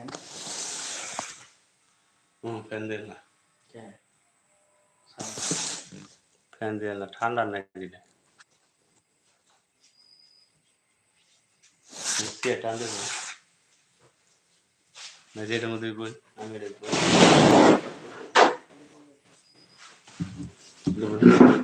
Pen. Hmm, pen deh lah. Okay. pen deh lah. Thanda nanti deh. Mesti ada thanda deh. Nanti ada mau dibul. Ambil dibul. Dibul.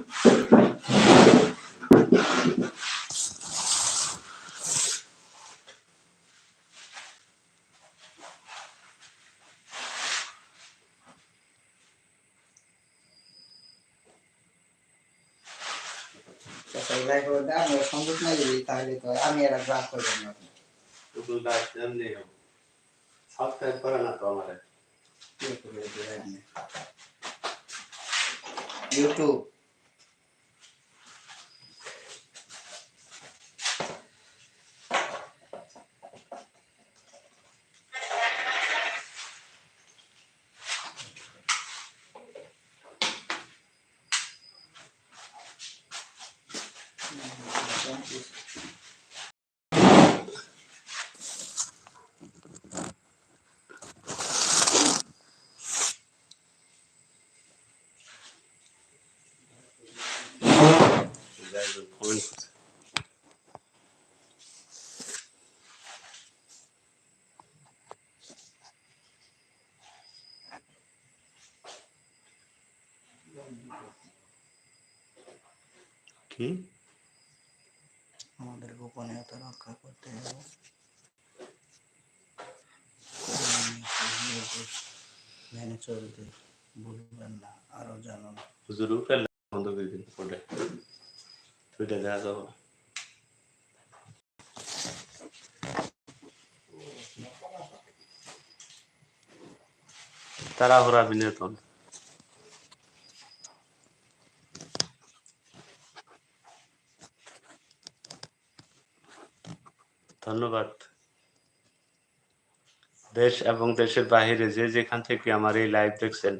তাহলে তো আমি এরা graph করব না subscribe করে না তো আমার ইউটিউব কমেন্ট করছে কি? আমাদের গোপনীয়তা রক্ষা করতে হবে। মেনে চলতে ভুলবেন না আরও জানুন। হুজুর উপরে বন্ধ করে দিন ওটা ওইটা দেখা যাব তাড়াহুড়া বিনোদন ধন্যবাদ। দেশ এবং দেশের বাহিরে যে যেখান থেকে আমার এই লাইভ দেখছেন,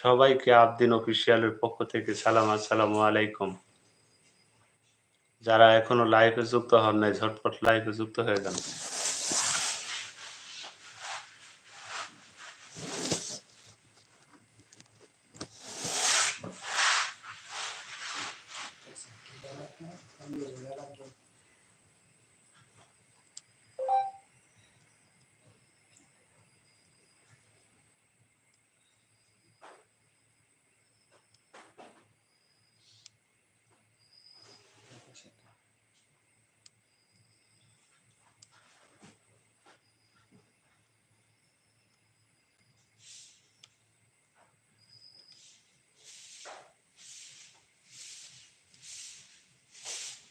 সবাইকে আবদিন অফিসিয়ালের পক্ষ থেকে সালাম, আসসালাম আলাইকুম। যারা এখনও লাইফে যুক্ত হন নাই, ঝটপট লাইফে যুক্ত হয়ে যান।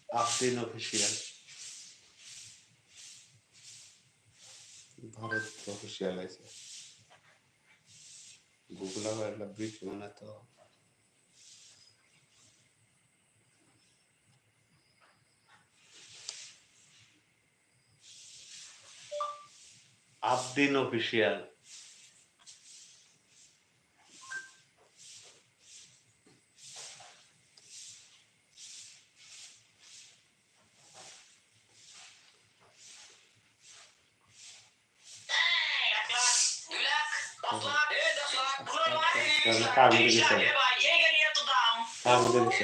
আবদিন অফিসিয়াল। ভারত অফিসিয়াল আছে গুগল একটা ব্রিজ তো। আবদিন অফিসিয়াল কার মধ্যে গেছে কার মধ্যে গেছে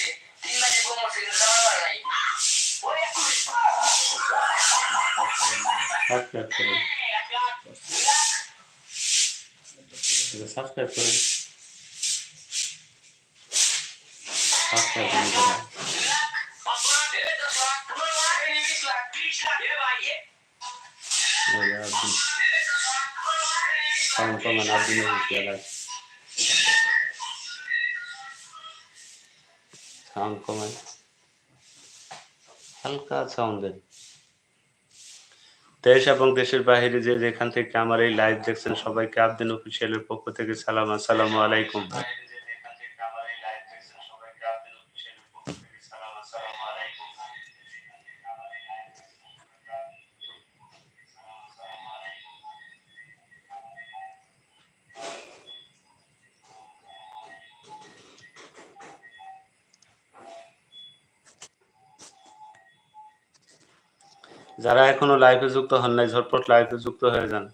লোক করে সাবস্ক্রাইব করেন সাবস্ক্রাইব করেন সাবস্ক্রাইব করেন সাউন্ড কমান আবদিন অফিসিয়াল সাউন্ড কমান হালকা সাউন্ড দেন দেশ এবং দেশের বাহিরে যে যেখান থেকে আমার এই লাইভ দেখছেন, সবাইকে আবদিন অফিসিয়ালের পক্ষ থেকে সালাম, আসসালামু আলাইকুম। যারা এখনও লাইফে যুক্ত হন নাই, ঝটপট লাইফে যুক্ত হয়ে যান।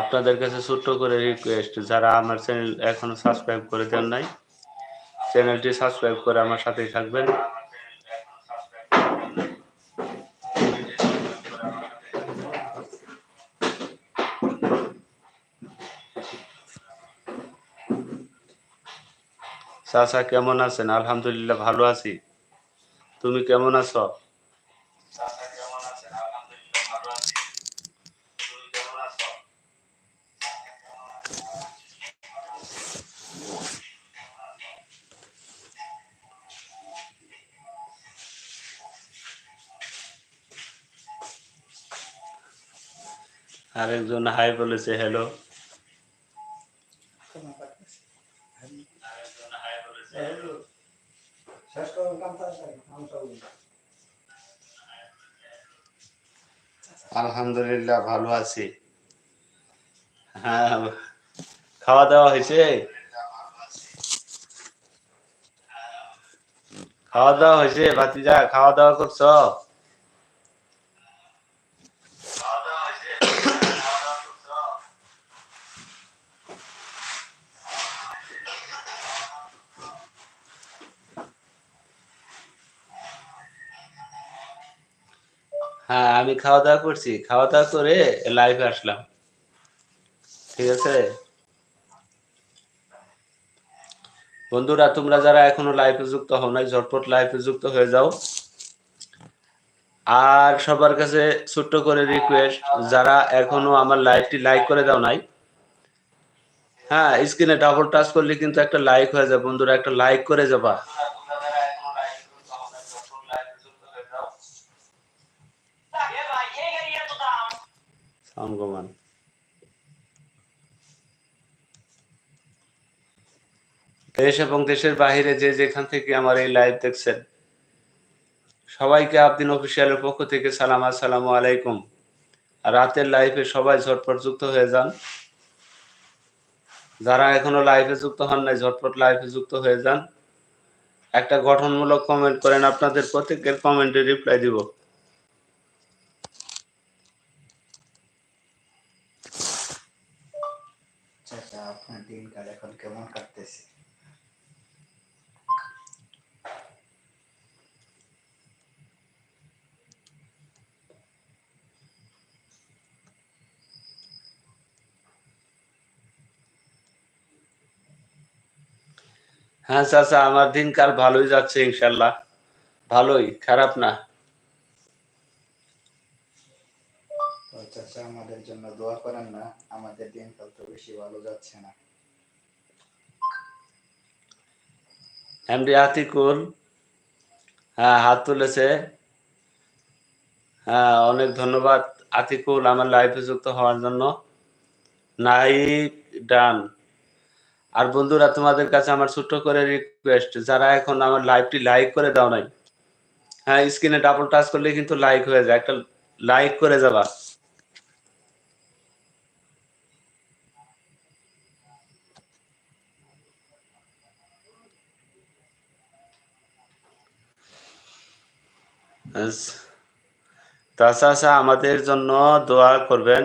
আপনাদের কাছে ছোট্ট করে রিকোয়েস্ট যারা আমার চ্যানেল এখনও সাবস্ক্রাইব করে দেন নাই চ্যানেলটি সাবস্ক্রাইব করে আমার সাথেই থাকবেন। চাচা কেমন আছেন? আলহামদুলিল্লাহ ভালো আছি। তুমি কেমন আছো? কেমন আছেন? আলহামদুলিল্লাহ ভালো আছি। তুমি কেমন আছো? আরেকজন হাই বলেছে হ্যালো ভালো আছি। হ্যাঁ খাওয়া দাওয়া হয়েছে? খাওয়া দাওয়া হয়েছে ভাতিজা খাওয়া দাওয়া করছ? খাওয়া দাওয়া করছি খাওয়া দাওয়া করে লাইভে আসলাম। ঠিক আছে? বন্ধুরা, তোমরা যারা এখনও লাইভে যুক্ত হও নাই, ঝটপট লাইভে যুক্ত হয়ে যাও। আর সবার কাছে ছোট্ট করে রিকোয়েস্ট যারা এখনও আমার লাইভটি লাইক করে দাও নাই হ্যাঁ স্ক্রিনে ডাবল টাচ করলে কিন্তু একটা লাইক হয়ে যায়। বন্ধুরা, একটা লাইক করে যাবা সাউন্ড কমান দেশ এবং দেশের বাইরে যে যেখান থেকে আমার এই লাইভ দেখছেন, সবাইকে আবদিন অফিসিয়ালের পক্ষ থেকে সালাম, আসসালামু আলাইকুম। রাতের লাইফে সবাই ঝটপট যুক্ত হয়ে যান। যারা এখনও লাইফে যুক্ত হন নাই, ঝটপট লাইভে যুক্ত হয়ে যান। একটা গঠনমূলক কমেন্ট করেন, আপনাদের প্রত্যেকের কমেন্টে রিপ্লাই দিব চাচা আপনার দিনকাল এখন কেমন কাটতেছে হ্যাঁ চাচা আমার দিনকাল ভালোই যাচ্ছে ইনশাল্লাহ। ভালোই খারাপ না। চাচা আমাদের জন্য দোয়া করেন না আমাদের দিনকাল তো বেশি ভালো যাচ্ছে না। এমডি আতিকুল হ্যাঁ হাত তুলেছে। হ্যাঁ অনেক ধন্যবাদ আতিকুল আমার লাইভে যুক্ত হওয়ার জন্য। নাই ডান। আর বন্ধুরা, তোমাদের কাছে আমার ছোট্ট করে রিকোয়েস্ট যারা এখন আমার লাইভটি লাইক করে দাও নাই হ্যাঁ স্ক্রিনে ডাবল টাচ করলে কিন্তু লাইক হয়ে যায়। একটা লাইক করে যাবা। তাছাড়া আমাদের জন্য দোয়া করবেন।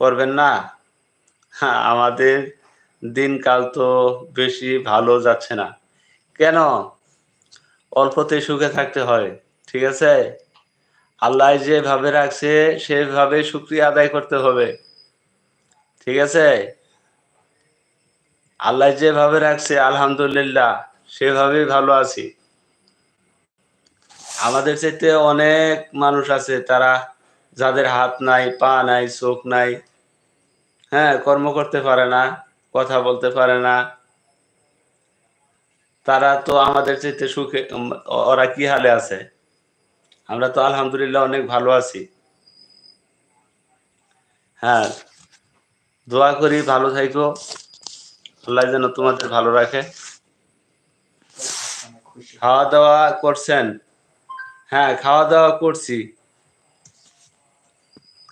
করবেন না? হ্যাঁ আমাদের দিনকাল তো বেশি ভালো যাচ্ছে না। কেন? অল্পতে সুখে থাকতে হয়, ঠিক আছে? আল্লাহ যেভাবে রাখছে সেভাবে শুক্রিয়া আদায় করতে হবে, ঠিক আছে? আল্লাহ যেভাবে রাখছে, আলহামদুলিল্লাহ সেভাবেই ভালো আছি। আমাদের চাইতে অনেক মানুষ আছে, তারা যাদের হাত নাই, পা নাই, চোখ নাই হ্যাঁ কর্ম করতে পারে না। কথা বলতে পারে না। তারা তো আমাদের চাইতে সুখে, ওরা কি হালে আছে? আমরা তো আলহামদুলিল্লাহ অনেক ভালো আছি। হ্যাঁ দোয়া করি, ভালো থাইকো। আল্লাহ যেন তোমাদের ভালো রাখে। খাওয়া দাওয়া করছেন? হ্যাঁ খাওয়া দাওয়া করছি।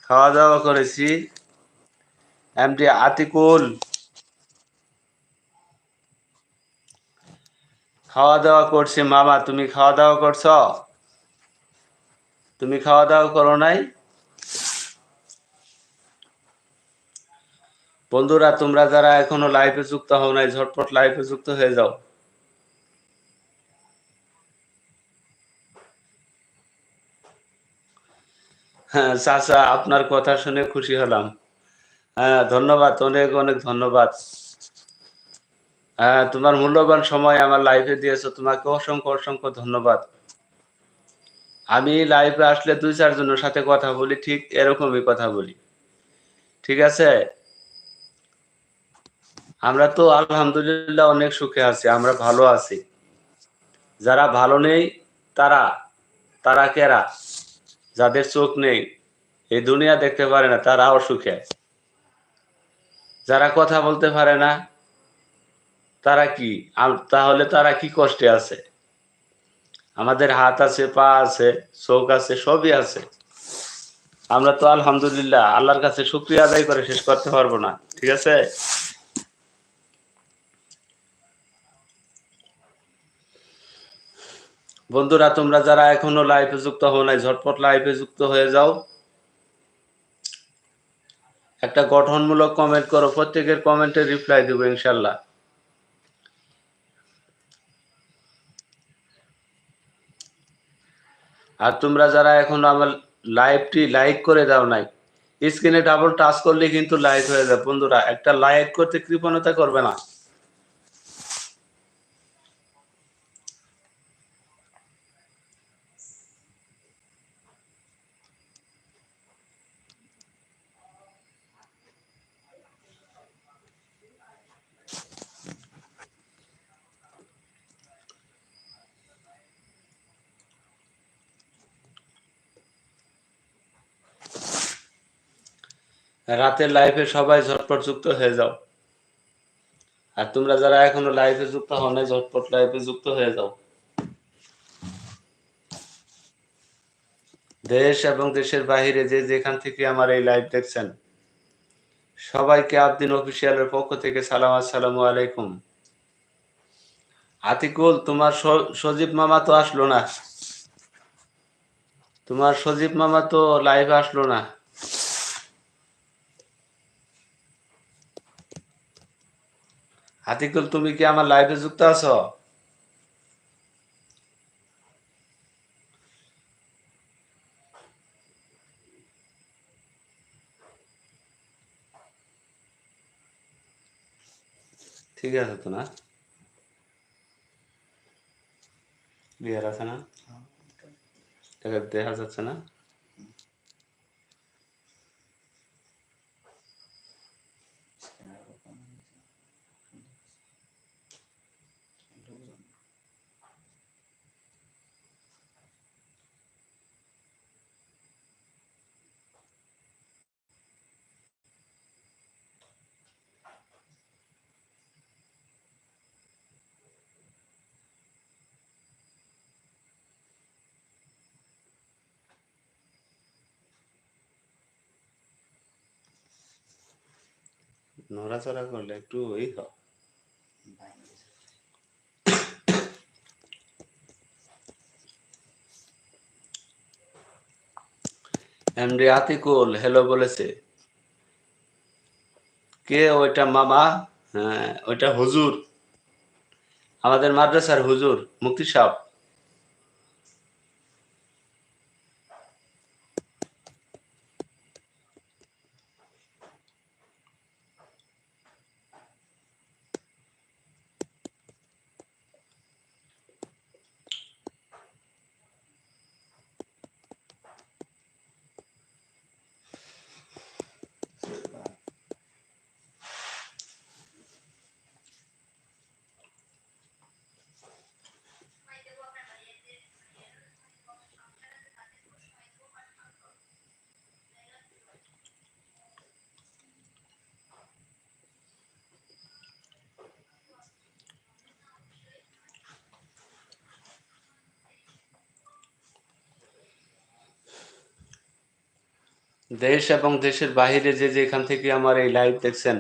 খাওয়া দাওয়া করেছি। এমডি আতিকুল খাওয়া দাওয়া করছি, মামা, তুমি খাওয়া দাওয়া করছ? তুমি খাওয়া দাওয়া করো নাই? বন্ধুরা, তোমরা যারা এখনও লাইভে যুক্ত হও নাই, ঝটপট লাইভে যুক্ত হয়ে যাও। হ্যাঁ চাচা, আপনার কথা শুনে খুশি হলাম। হ্যাঁ ধন্যবাদ, অনেক অনেক ধন্যবাদ। তোমার মূল্যবান সময় আমার লাইফে দিয়েছ। তোমাকে অসংখ্য অসংখ্য ধন্যবাদ। আমি লাইফে আসলে দুই, চারজনের সাথে কথা বলি, ঠিক এরকমই কথা বলি। ঠিক আছে? আমরা তো আলহামদুলিল্লাহ অনেক সুখে আছি, আমরা ভালো আছি। যারা ভালো নেই, তারা তারা কেরা? যাদের চোখ নেই, এই দুনিয়া দেখতে পারে না, তারাও সুখে। যারা কথা বলতে পারে না তারা কি? তাহলে তারা কি কষ্টে আছে? আমাদের হাত আছে, পা আছে, চোখ আছে, সবই আছে। আমরা তো আলহামদুলিল্লাহ আল্লাহর কাছে শুক্রিয়া আদায় করে শেষ করতে পারব না, ঠিক আছে? বন্ধুরা, তোমরা যারা এখনও লাইফে যুক্ত হও নাই, ঝটপট লাইফে যুক্ত হয়ে যাও। একটা গঠনমূলক কমেন্ট করো, প্রত্যেকের কমেন্টে রিপ্লাই দেবো ইনশাল্লাহ আর তোমরা যারা এখন আমার লাইভটি লাইক করে দাও নাই, স্ক্রিনে ডাবল টাচ করলে কিন্তু লাইক হয়ে যাবে। বন্ধুরা, একটা লাইক করতে কৃপণতা করবে না। রাতের লাইফে সবাই ঝটপট যুক্ত হয়ে যাও। আর তোমরা যারা এখনও লাইভে যুক্ত হও নাই, ঝটপট লাইভে যুক্ত হয়ে যাও। দেশ এবং দেশের বাইরে যে যেখান থেকে আমার এই লাইভ দেখছেন, সবাইকে আবদিন অফিসিয়ালের পক্ষ থেকে সালাম, আসসালামু আলাইকুম। আতিকুল, তোমার সজীব মামা তো আসলো না। তোমার সজীব মামা তো লাইভে আসলো না। আতিকুল তুমি কি আমার লাইভে যুক্ত আছো? ঠিক আছে তো না? ক্লিয়ার আছে না? এটা দেখা যাচ্ছে না? নড়াচড়া করলে একটু ওই হয়। এমডি আতিকুল হ্যালো বলেছে। কে ওইটা মামা? হ্যাঁ ওইটা হুজুর। আমাদের মাদ্রাসার হুজুর মুক্তি সাহ দেশ এবং দেশের বাহিরে যে যেখান থেকে আমার এই লাইভ দেখছেন,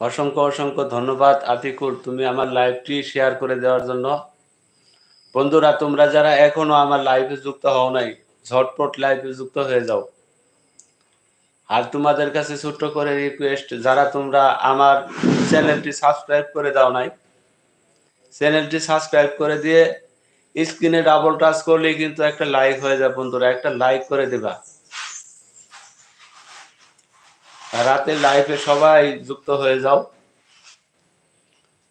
অসংখ্য অসংখ্য ধন্যবাদ। আতিকুর তুমি আমার লাইভটি শেয়ার করে দেওয়ার জন্য। বন্ধুরা, তোমরা যারা এখনও আমার লাইভে যুক্ত হও নাই, ঝটপট লাইভে যুক্ত হয়ে যাও। আর তোমাদের কাছে ছোট্ট করে রিকোয়েস্ট যারা তোমরা আমার চ্যানেলটি সাবস্ক্রাইব করে দাও নাই চ্যানেলটি সাবস্ক্রাইব করে দিয়ে স্ক্রিনে ডাবল টাচ করলেই কিন্তু একটা লাইক হয়ে যায় বন্ধুরা, একটা লাইক করে দেবা। রাতে লাইফে সবাই যুক্ত হয়ে যাও।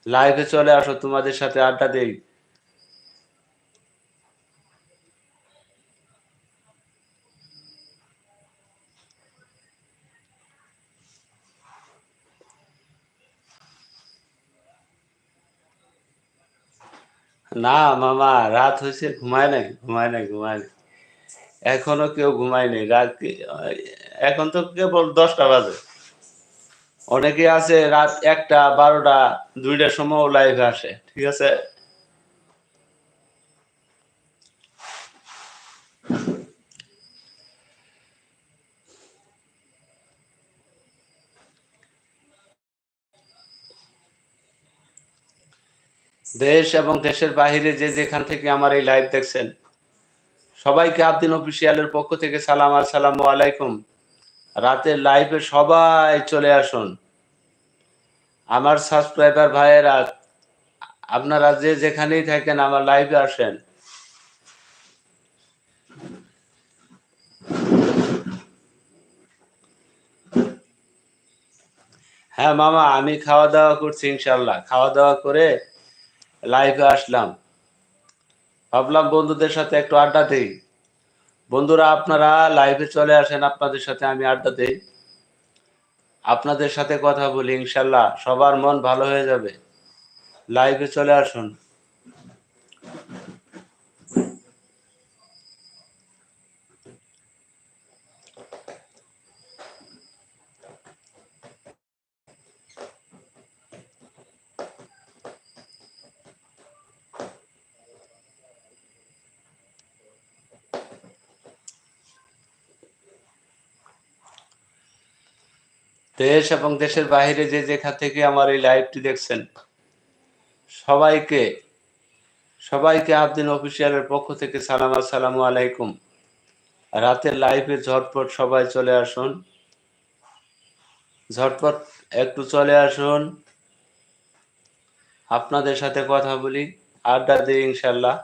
লাইফে চলে আসো, তোমাদের সাথে আড্ডা দেই। না মামা, রাত হয়েছে, ঘুমায় নাই ঘুমায় নাই ঘুমায় নাই। এখনও কেউ ঘুমায় নাই, রাত এখন তো কেবল দশটা বাজে। অনেকে আছে রাত একটা, বারোটা, দুইটার সময় লাইভে আসে, ঠিক আছে? দেশ এবং দেশের বাইরে যে যেখান থেকে আমার এই লাইভ দেখছেন, সবাইকে আবদিন অফিসিয়ালের পক্ষ থেকে সালাম আর সালাম আলাইকুম। রাতের লাইভে সবাই চলে আসুন। আমার সাবস্ক্রাইবার ভাইয়েরা, আপনারা যে যেখানেই থাকেন আমার লাইভে আসেন। হ্যাঁ মামা, আমি খাওয়া দাওয়া করছি ইনশাল্লাহ খাওয়া দাওয়া করে লাইভে আসলাম। ভাবলাম বন্ধুদের সাথে একটু আড্ডা দেই। বন্ধুরা, আপনারা লাইভে চলে আসেন, আপনাদের সাথে আমি আড্ডা দেই। আপনাদের সাথে কথা বলি ইনশাল্লাহ সবার মন ভালো হয়ে যাবে। লাইভে চলে আসুন। দেশ এবং দেশের বাইরে যে যেখান থেকে আমার এই লাইভটি দেখছেন, সবাইকে সবাইকে আবদিন অফিসিয়ালের পক্ষ থেকে সালাম, আসসালামু আলাইকুম। রাতের লাইভে ঝটপট সবাই চলে আসুন। ঝটপট একটু চলে আসুন। আপনাদের সাথে কথা বলি, আড্ডা দিই ইনশাল্লাহ।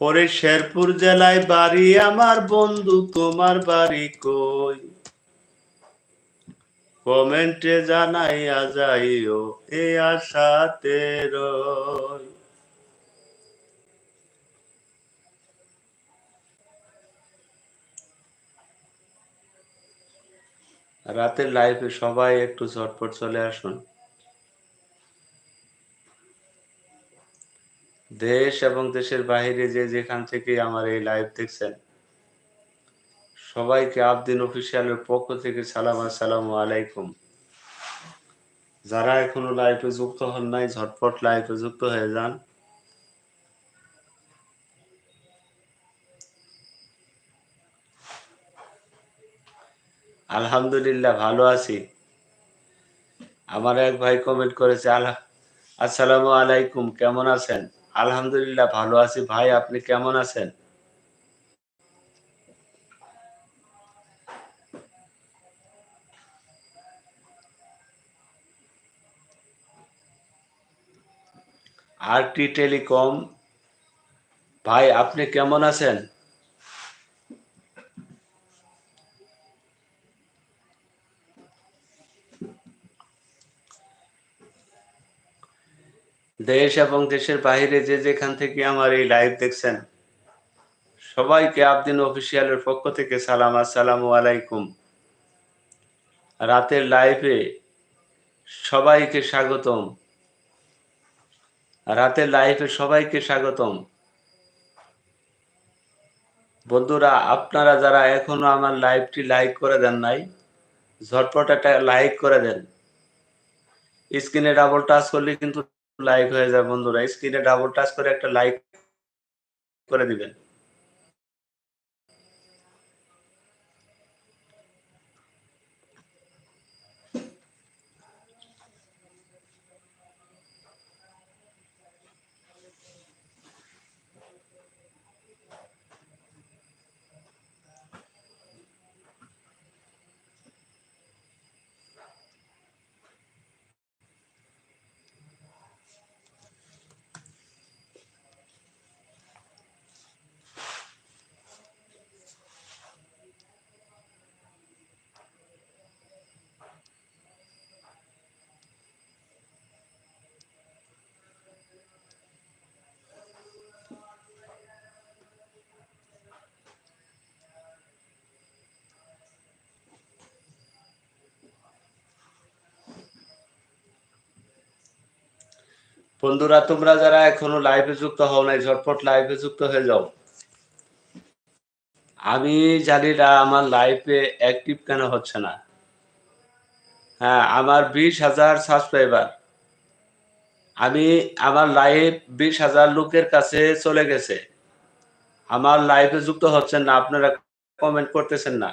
ওরে শেরপুর জেলায় বাড়ি, আমার বন্ধু তোমার বাড়ি কই? কমেন্টে জানাইয়া যাইও এ আশাতে রই। রাতের লাইফে সবাই একটু ঝটপট চলে আসুন। দেশ এবং দেশের বাইরে যে যেখান থেকে আমার এই লাইভ দেখছেন, সবাইকে আবদিন অফিসিয়ালের পক্ষ থেকে সালাম আসসালামু আলাইকুম। যারা এখনও লাইভে যুক্ত হন নাই, ঝটপট লাইভে যুক্ত হয়ে যান। আলহামদুলিল্লাহ, ভালো আছি। আমার এক ভাই কমেন্ট করেছে আল্লাহ আসসালামু আলাইকুম, কেমন আছেন? আলহামদুলিল্লাহ ভালো আছি ভাই। আপনি কেমন আছেন? আর টি টেলিকম ভাই আপনি কেমন আছেন? দেশ এবং দেশের বাইরে যে যেখান থেকে আমার এই লাইভ দেখছেন, সবাইকে আবদিন অফিসিয়ালের পক্ষ থেকে সালাম, আসসালামু আলাইকুম। রাতের লাইভে সবাইকে স্বাগতম। রাতের লাইভে সবাইকে স্বাগতম। বন্ধুরা, আপনারা যারা এখনও আমার লাইভটি লাইক করে দেন নাই, ঝটপট একটা লাইক করে দেন। স্ক্রিনে ডাবল টাচ করলে কিন্তু লাইক হয়ে যায় বন্ধুরা। স্ক্রিনে ডাবল টাচ করে একটা লাইক করে দিবেন। বন্ধুরা, তোমরা যারা এখনও লাইভে যুক্ত হও নাই, ঝটপট লাইভে যুক্ত হয়ে যাও। আমি জানি না আমার লাইভে অ্যাক্টিভ কেন হচ্ছে না। হ্যাঁ আমার বিশ হাজার সাবস্ক্রাইবার আমি, আমার লাইভ বিশ হাজার লোকের কাছে চলে গেছে। আমার লাইভে যুক্ত হচ্ছেন না, আপনারা কমেন্ট করতেছেন না।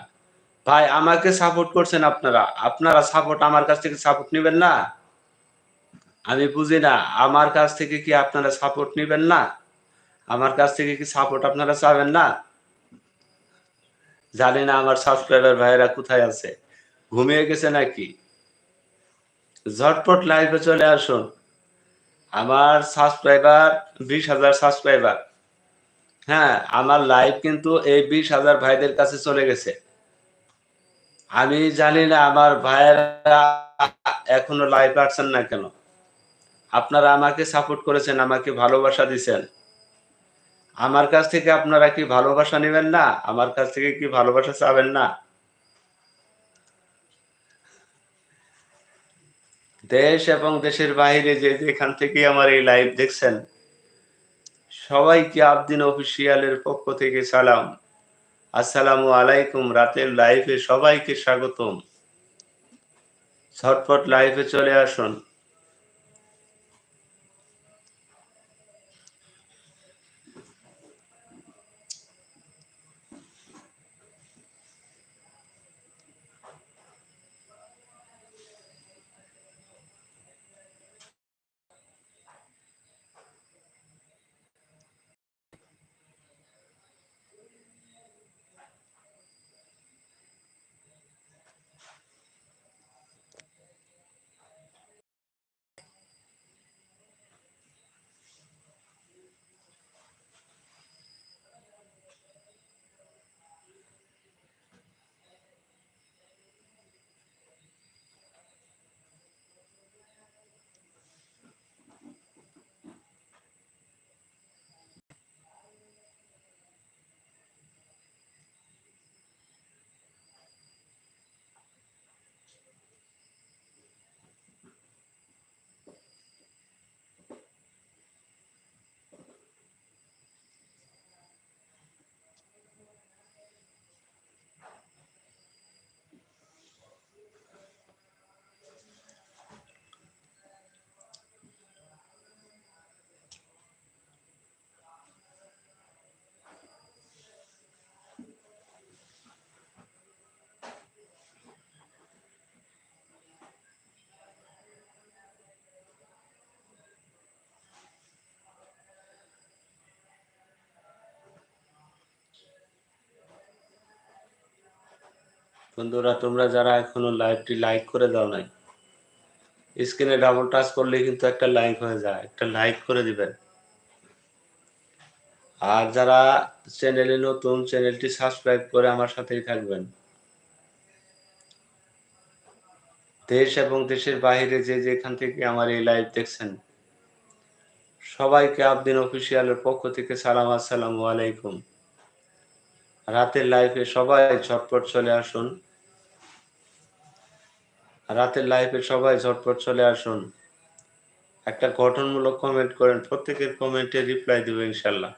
ভাই, আমাকে সাপোর্ট করছেন আপনারা। আপনারা সাপোর্ট আমার কাছ থেকে সাপোর্ট নেবেন না? আমি বুঝি না, আমার কাছ থেকে কি আপনারা সাপোর্ট নেবেন না? আমার কাছ থেকে কি সাপোর্ট আপনারা চাবেন না? জানি না আমার সাবস্ক্রাইবার ভাইয়েরা কোথায় আছে। ঘুমিয়ে গেছে নাকি? ঝটপট লাইভে চলে আসুন। আমার সাবস্ক্রাইবার বিশ হাজার সাবস্ক্রাইবার হ্যাঁ আমার লাইভ কিন্তু এই বিশ হাজার ভাইদের কাছে চলে গেছে। আমি জানি না আমার ভাইয়েরা এখনও লাইভ আসছেন না কেন। আপনারা আমাকে সাপোর্ট করেছেন, আমাকে ভালোবাসা দিছেন। আমার কাছ থেকে আপনারা কি ভালোবাসা নেবেন না? আমার কাছ থেকে কি ভালোবাসা চাবেন না? দেশ এবং দেশের বাইরে যে যেখান থেকে আমার এই লাইভ দেখছেন, সবাইকে আবদিন অফিসিয়ালের পক্ষ থেকে সালাম। আসসালামু আলাইকুম, রাতের লাইভে সবাইকে স্বাগতম। ঝটপট লাইভে চলে আসুন। বন্ধুরা, তোমরা যারা এখনও লাইভটি লাইক করে দাও নাই স্ক্রিনে ডাবল টাচ করলে কিন্তু একটা লাইক হয়ে যায়, একটা লাইক করে দিবেন। আর যারা চ্যানেলে নতুন চ্যানেলটি সাবস্ক্রাইব করে আমার সাথেই থাকবেন। দেশ এবং দেশের বাইরে যে যেখান থেকে আমার এই লাইভ দেখছেন, সবাইকে আবদিন অফিসিয়ালের পক্ষ থেকে সালাম, আসসালামু আলাইকুম। রাতের লাইফে সবাই ঝটপট চলে আসুন। রাতের লাইফে সবাই ঝটপট চলে আসুন। একটা গঠনমূলক কমেন্ট করেন, প্রত্যেকের কমেন্টে রিপ্লাই দেবো ইনশাল্লাহ।